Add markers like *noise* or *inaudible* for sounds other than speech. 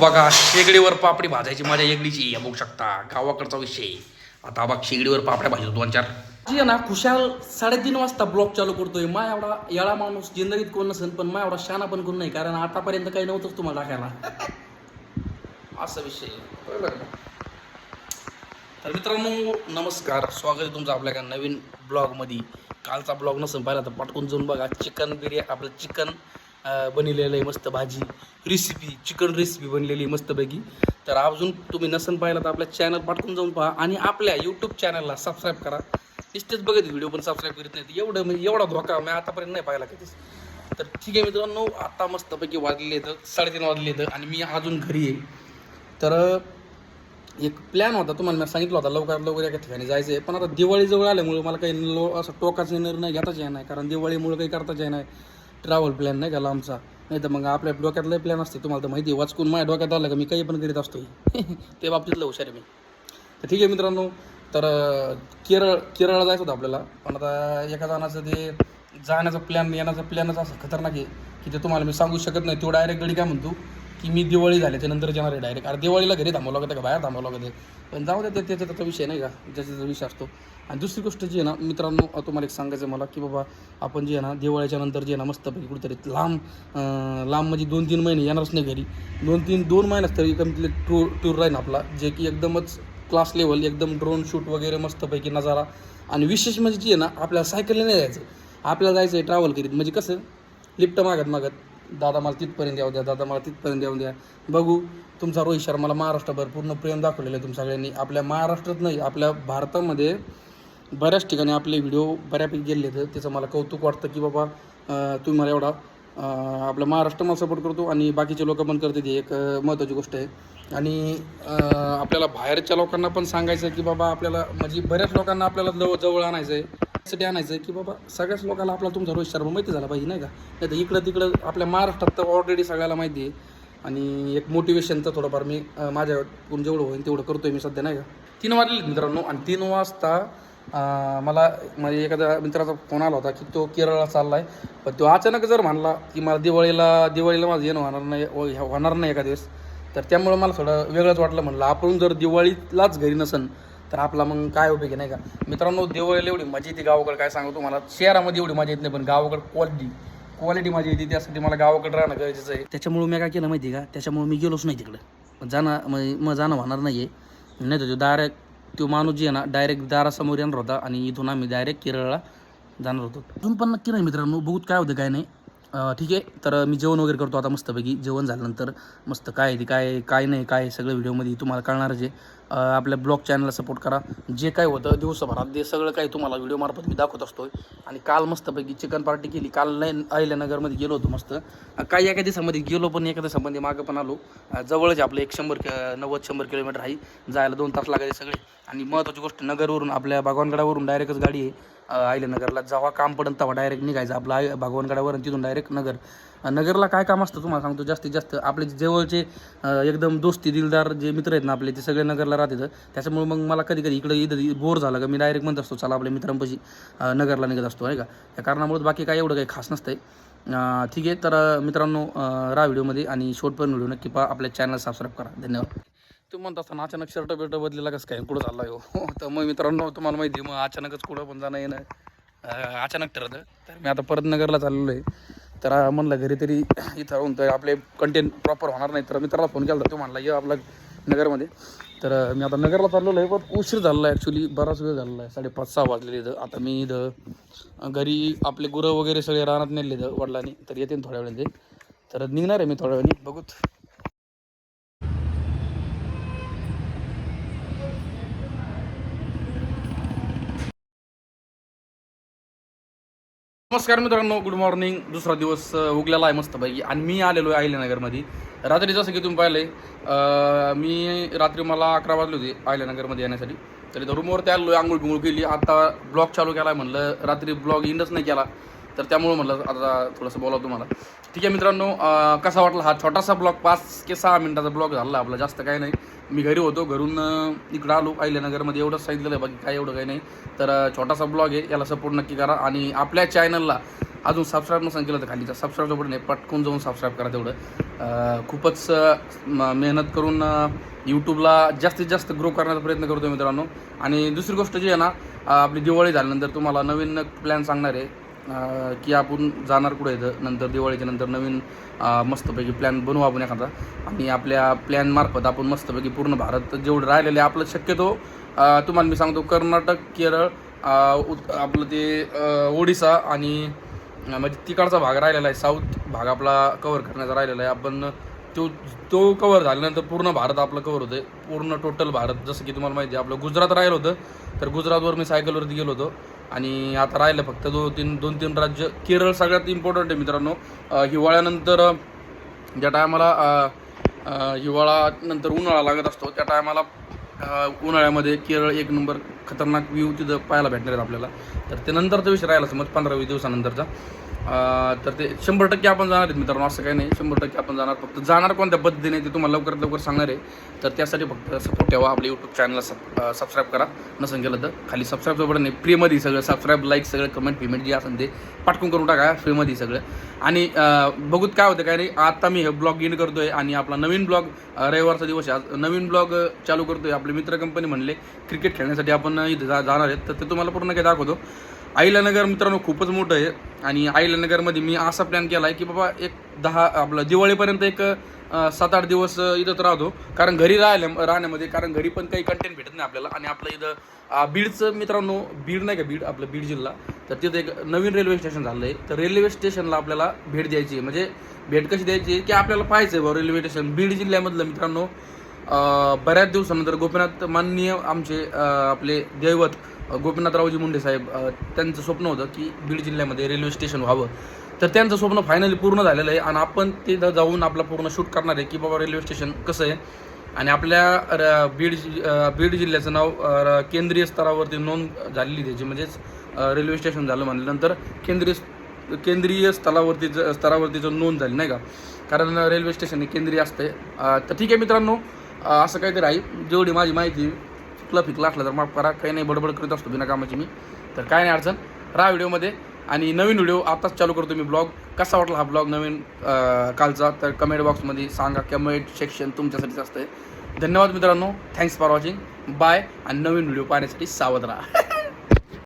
बघा शेगडीवर पापडी भाजायची माझ्या वेगळीची आहे बघू शकता. गावाकडचा विषय. आता बघ शेगडीवर पापड्या भाजतो दोन चार. जी आहे ना खुशाल साडेतीन वाजता ब्लॉग चालू करतोय. मा एवढा याळा माणूस जिंदगीत कोण नसेल पण मा एवढा शाना पण कोण नाही कारण आतापर्यंत काही नव्हतंच तुम्हाला दाखायला असा विषय तर मित्रांनो नमस्कार. स्वागत आहे तुमचं आपल्या एका नवीन ब्लॉगमध्ये. कालचा ब्लॉग नसेल पाहिला तर पटकून जाऊन बघा. चिकन बिर्या आपलं चिकन. बनलेलं आहे मस्त भाजी. रेसिपी चिकन रेसिपी बनलेली आहे मस्तपैकी. तर अजून तुम्ही नसन पाहिला तर आपल्या चॅनल पाठवून जाऊन पहा आणि आपल्या यूट्यूब चॅनलला सबस्क्राईब करा. नुसतेच बघत व्हिडिओ पण सबस्क्राईब करीत नाहीत. एवढं म्हणजे एवढा धोका मी आतापर्यंत नाही पाहिला कधीच. तर ठीक आहे मित्रांनो आता मस्तपैकी वाजले आहेत साडेतीन वाजले आहेत आणि मी अजून घरी आहे. तर एक प्लॅन होता. तुम्हाला मी सांगितलं होता लवकरात लवकर एका ठिकाणी जायचं आहे पण आता दिवाळीजवळ आल्यामुळे मला काही लो असं टोकाचा निर्णय घेताच येणार नाही. कारण दिवाळीमुळे काही करताच येणार नाही. ट्रॅव्हल प्लॅन नाही का लांबचा? नाही तर मग आपल्या डोक्यातलाही प्लॅन असते. तुम्हाला तर माहिती आहे वाचकून माझ्या डोक्यात आलं का मी काही पण करीत असतो *laughs* ते बाबतीतलं हुशार आहे मी. तर ठीक आहे मित्रांनो तर केरळ केरळला जायचं होतं आपल्याला. पण आता एका जणाचं ते जाण्याचा प्लॅन येण्याचा प्लॅनच असं खतरनाक आहे की ते तुम्हाला मी सांगू शकत नाही. तो डायरेक्ट गडी काय म्हणतो? की मी दिवाळी झाल्याच्यानंतर जाणार आहे डायरेक्ट अरे दिवाळीला घरी थांबावं लागतं का बाहेर थांबावं लागतं? पण जाऊ द्या त्याचा त्याचा विषय नाही का? ज्याचा त्याचा विषय असतो. आणि दुसरी गोष्ट जी आहे ना मित्रांनो तुम्हाला एक सांगायचं आहे मला की बाबा आपण जे आहे ना दिवाळीच्या नंतर जे आहे ना मस्तपैकी कुठेतरी लांब लांब म्हणजे दोन तीन महिने येणारच नाही घरी. दोन तीन दोन महिन्यात तरी कंप्लीट टूर टूर राहील आपला जे की एकदमच क्लास लेवल एकदम ड्रोन शूट वगैरे मस्तपैकी नजारा. आणि विशेष म्हणजे जी आहे ना आपल्याला सायकलने नाही जायचं. आपल्याला जायचं आहे ट्रॅव्हल करीत. म्हणजे कसं? लिफ्ट मागत मागत दादा मला तिथपर्यंत येऊ द्या दादा मला तिथपर्यंत येऊ द्या. बघू तुमचा रोहित शर्माला महाराष्ट्रभर पूर्ण प्रेम दाखवलेलं आहे तुम सगळ्यांनी. आपल्या महाराष्ट्रात नाही आपल्या भारतामध्ये बऱ्याच ठिकाणी आपले व्हिडिओ बऱ्यापैकी गेले तर त्याचं मला कौतुक वाटतं की बाबा तुम्ही मला एवढा अं, आपलं महाराष्ट्र मला सपोर्ट करतो आणि बाकीचे लोक पण करते ती एक महत्त्वाची गोष्ट आहे. आणि आपल्याला बाहेरच्या लोकांना पण सांगायचं आहे की बाबा आपल्याला म्हणजे बऱ्याच लोकांना आपल्याला जवळ जवळ आणायचं आहे यासाठी आणायचं आहे की बाबा सगळ्याच लोकांना आपला तुमचा रोहित शर्मा माहिती झाला पाहिजे नाही का? नाही तर इकडं तिकडं आपल्या महाराष्ट्रात तर ऑलरेडी सगळ्याला माहिती आहे. आणि एक मोटिवेशनचं थोडंफार मी माझ्याकडून जेवढं होईल तेवढं करतो आहे मी सध्या नाही का? तीन वाजले मित्रांनो आणि तीन वाजता मला म्हणजे एखाद्या मित्राचा फोन आला होता की तो केरळला चालला आहे पण तो अचानक जर म्हणला की मला दिवाळीला दिवाळीला माझं येणं होणार नाही हो, होणार नाही एका दिवस तर त्यामुळे मला थोडं वेगळंच वाटलं म्हणलं. आपण जर दिवाळीलाच घरी नसन तर आपला मग काय उपयोग आहे नाही का? मित्रांनो दिवाळीला एवढी मजा येते गावाकडे काय सांगू तुम्हाला? शहरामध्ये एवढी मजा येत नाही पण गावाकडे क्वालिटी क्वालिटी माझी येते त्यासाठी मला गावाकडे राहणं गरजेचं आहे. त्याच्यामुळे मी काय केलं माहिती आहे का? त्याच्यामुळे मी गेलोच नाही तिकडं. मग जाणं म्हणजे मग जाणं होणार नाही आहे नाही तर डायरेक्ट तो माणूस जी आहे ना डायरेक्ट दारासमोर येणार होता आणि इथून आम्ही डायरेक्ट केरळला जाणार होतो. अजून पण नक्की नाही मित्रांनो बघूत काय होतं काय नाही. ठीक आहे. तर मी जेवण वगैरे करतो आता मस्तपैकी. जेवण झाल्यानंतर मस्त काय ते काय काय नाही काय आहे सगळं व्हिडिओमध्ये तुम्हाला कळणारच आहे. आपल्या ब्लॉग चॅनलला सपोर्ट करा. जे काय होतं दिवसभरात ते सगळं काही तुम्हाला व्हिडिओमार्फत मी दाखवत असतो आणि काल मस्तपैकी चिकन पार्टी केली. काल नाही अहिल्यानगरमध्ये गेलो होतो मस्त. काही एका दिवसामध्ये गेलो पण एका दिवसामध्ये मागं पण आलो. जवळच आपलं एक शंभर कि- नव्वद शंभर किलोमीटर आहे. जायला दोन तास लागायचे सगळे. आणि महत्त्वाची गोष्ट नगरवरून आपल्या भगवानगडावरून डायरेक्टच गाडी आहे. अहिल्यानगरला जेव्हा काम पडन तेव्हा डायरेक्ट निघायचं. आपलं आय भगवानगडावरून तिथून डायरेक्ट नगर. नगरला काय काम असतं तुम्हाला सांगतो? जास्तीत जास्त आपले जे जवळचे एकदम दोस्ती दिलदार जे मित्र आहेत ना आपले ते सगळे नगरला राहतात. त्याच्यामुळे मग मला कधी कधी इकडे इथं बोर झालं का मी डायरेक्ट म्हणत असतो चला आपल्या मित्रांपाशी नगरला निघत असतो आहे का? या कारणामुळे बाकी काय एवढं काही खास नसतंय. ठीक आहे तर मित्रांनो अं, राहा व्हिडिओमध्ये आणि शॉर्टपर्यंत पण व्हिडिओ नक्की पहा. आपल्या चॅनल सबस्क्राईब करा. धन्यवाद. तुम्ही म्हणत असताना अचानक शर्ट बिर्ट बदलेला कसं काय? कुठं चालला हो? *laughs* तर मग मित्रांनो तुम्हाला माहिती आहे मग अचानकच कुठं पण जाणं येणं अचानक ठरतं तर मी आता परत नगरला चाललेलो आहे. तर म्हणलं घरी तरी इथं राहून तर आपले कंटेंट प्रॉपर होणार नाही. तर मित्राला फोन केला होता तो म्हणला ये आपला नगरमध्ये. तर मी आता नगरला चाललेलो आहे पण उशीर झालेला आहे ॲक्च्युली बराच वेळ झालेला आहे. साडेपाच सहा वाजलेले इथं आता मी इथं घरी आपले गुरं वगैरे सगळे रानात नेले इथं वडिलांनी. तर येते ना थोड्या वेळाने तर निघणार आहे मी थोड्या वेळाने. बघूत नमस्कार मित्रांनो गुड मॉर्निंग दुसरा दिवस उगलेला आहे मस्तपैकी. आणि मी आलेलो आहे अहिल्यानगरमध्ये. रात्री जसं की तुम्ही पाहिलं मी रात्री मला अकरा वाजले होते अहिल्यानगरमध्ये येण्यासाठी. तर इथं रूमवरती आलो आहे आंघोळ बिंघोळ केली. आता ब्लॉग चालू केला आहे म्हणलं रात्री ब्लॉग इंडच नाही केला. तर त्यामुळं म्हटलं आता थोडंसं बोलावं तुम्हाला. ठीक आहे मित्रांनो कसा वाटला हा छोटासा ब्लॉग? पाच ते सहा मिनिटाचा ब्लॉग झाला आपला जास्त काही नाही. मी घरी होतो घरून इकडं आलो अहिल्यानगरमध्ये एवढंच सांगितलेलं आहे बाकी काय एवढं काही नाही. तर छोटासा ब्लॉग आहे याला सपोर्ट नक्की करा. आणि आपल्या चॅनलला अजून सबस्क्राईब नसेल केलं तर खालीचा सबस्क्राईब बटन आहे पटकून जाऊन सबस्क्राईब करा तेवढं. खूपच म- मेहनत करून यूट्यूबला जास्तीत जास्त ग्रो करण्याचा प्रयत्न करतो मित्रांनो. आणि दुसरी गोष्ट जी आहे ना आपली दिवाळी झाल्यानंतर तुम्हाला नवीन प्लॅन सांगणार आहे. की आपण जाणार कुठे येतं नंतर दिवाळीच्या नंतर नवीन मस्तपैकी प्लॅन बनवू आपण एखादा. आणि आपल्या प्लॅनमार्फत आपण मस्तपैकी पूर्ण भारत जेवढं राहिलेलं आहे आपलं शक्यतो तुम्हाला मी सांगतो कर्नाटक केरळ आपलं ते ओडिसा आणि म्हणजे तिकडचा भाग राहिलेला आहे साऊथ भाग आपला कवर करण्याचा राहिलेला आहे. आपण तो तो कवर झाल्यानंतर पूर्ण भारत आपलं कवर होतं पूर्ण टोटल भारत जसं की तुम्हाला माहिती आहे आपलं गुजरात राहिलं होतं. तर गुजरातवर मी सायकलवरती गेलो होतो. आणि आता राहिलं फक्त दोन तीन दोन तीन राज्य. केरळ सगळ्यात इम्पॉर्टंट आहे मित्रांनो. हिवाळ्यानंतर ज्या टायमाला हिवाळानंतर उन्हाळा लागत असतो त्या टायमाला उन्हाळ्यामध्ये केरळ एक नंबर खतरनाक व्ह्यू तिथं पाहायला भेटणार आहेत आपल्याला. तर ते नंतरचा विषय राहिला समज पंधरा वीस दिवसानंतरचा. तर ते शंभर टक्के आपण जाणार आहेत मित्रांनो असं काही नाही. शंभर टक्के आपण जाणार फक्त जाणार कोणत्या पद्धतीने ते तुम्हाला लवकरात लवकर सांगणार आहे. तर त्यासाठी फक्त सपोर्ट ठेवा आपल्या यूट्यूब चॅनलला सब सबस्क्राईब करा. नसेल केलं तर खाली सबस्क्राईबचं बटन नाही फ्रीमध्ये सगळं सबस्क्राईब लाईक सगळं कमेंट पेमेंट जे असेल ते पाठवून करून टाका फ्रीमध्ये सगळं. आणि बघूत काय होतं काय नाही आता मी हे ब्लॉग इन करतोय आणि आपला नवीन ब्लॉग रविवारचा दिवस आहे. आज नवीन ब्लॉग चालू करतोय. आपले मित्र कंपनी म्हणले क्रिकेट खेळण्यासाठी आपण इथे जा जाणार आहेत. तर ते तुम्हाला पूर्ण काही दाखवतो. आईलानगर मित्रांनो खूपच मोठं आहे आणि आईलानगरमध्ये मी असा प्लॅन केला आहे की बाबा एक दहा आपलं दिवाळीपर्यंत एक सात आठ दिवस इथंच राहतो. कारण घरी राहिल्या राहण्यामध्ये कारण घरी पण काही कंटेंट भेटत नाही आपल्याला. आणि आपलं इथं बीडचं मित्रांनो बीड नाही का बीड? आपलं बीड जिल्हा. तर तिथं एक नवीन रेल्वे स्टेशन झालं आहे तर रेल्वे स्टेशनला आपल्याला भेट द्यायची आहे. म्हणजे भेट कशी द्यायची आहे? की आपल्याला पाहायचं आहे बा रेल्वे स्टेशन बीड जिल्ह्यामधलं मित्रांनो बऱ्याच दिवसानंतर गोपीनाथ माननीय आमचे आपले दैवत गोपीनाथरावजी मुंडे साहेब त्यांचं स्वप्न होतं की बीड जिल्ह्यामध्ये रेल्वे स्टेशन व्हावं. तर त्यांचं स्वप्न फायनली पूर्ण झालेलं आहे आणि आपण तिथं जाऊन आपला पूर्ण शूट करणार आहे की बाबा रेल्वे स्टेशन कसं आहे. आणि आपल्या र- बीड जि- बीड जिल्ह्याचं नाव केंद्रीय स्तरावरती नोंद झालेली त्याची म्हणजेच रेल्वे स्टेशन झालं म्हणल्यानंतर केंद्रीय केंद्रीय स्तरावरतीच स्तरावरतीचं नोंद झाली नाही का? कारण रेल्वे स्टेशन हे केंद्रीय असते तर ठीक आहे मित्रांनो असं काहीतरी आहे. जेवढी माझी माहिती चुकला फिकला असलं तर माफ करा. काही नाही बडबड करीत असतो बिना कामाची मी. तर काय नाही अडचण. राहा व्हिडिओमध्ये. आणि नवीन व्हिडिओ आताच चालू करतो मी ब्लॉग. कसा वाटला हा ब्लॉग नवीन कालचा? तर कमेंट बॉक्समध्ये सांगा. कमेंट सेक्शन तुमच्यासाठीच असतं धन्यवाद मित्रांनो. थँक्स फॉर वॉचिंग बाय आणि नवीन व्हिडिओ पाहण्यासाठी सावध राहा. *laughs*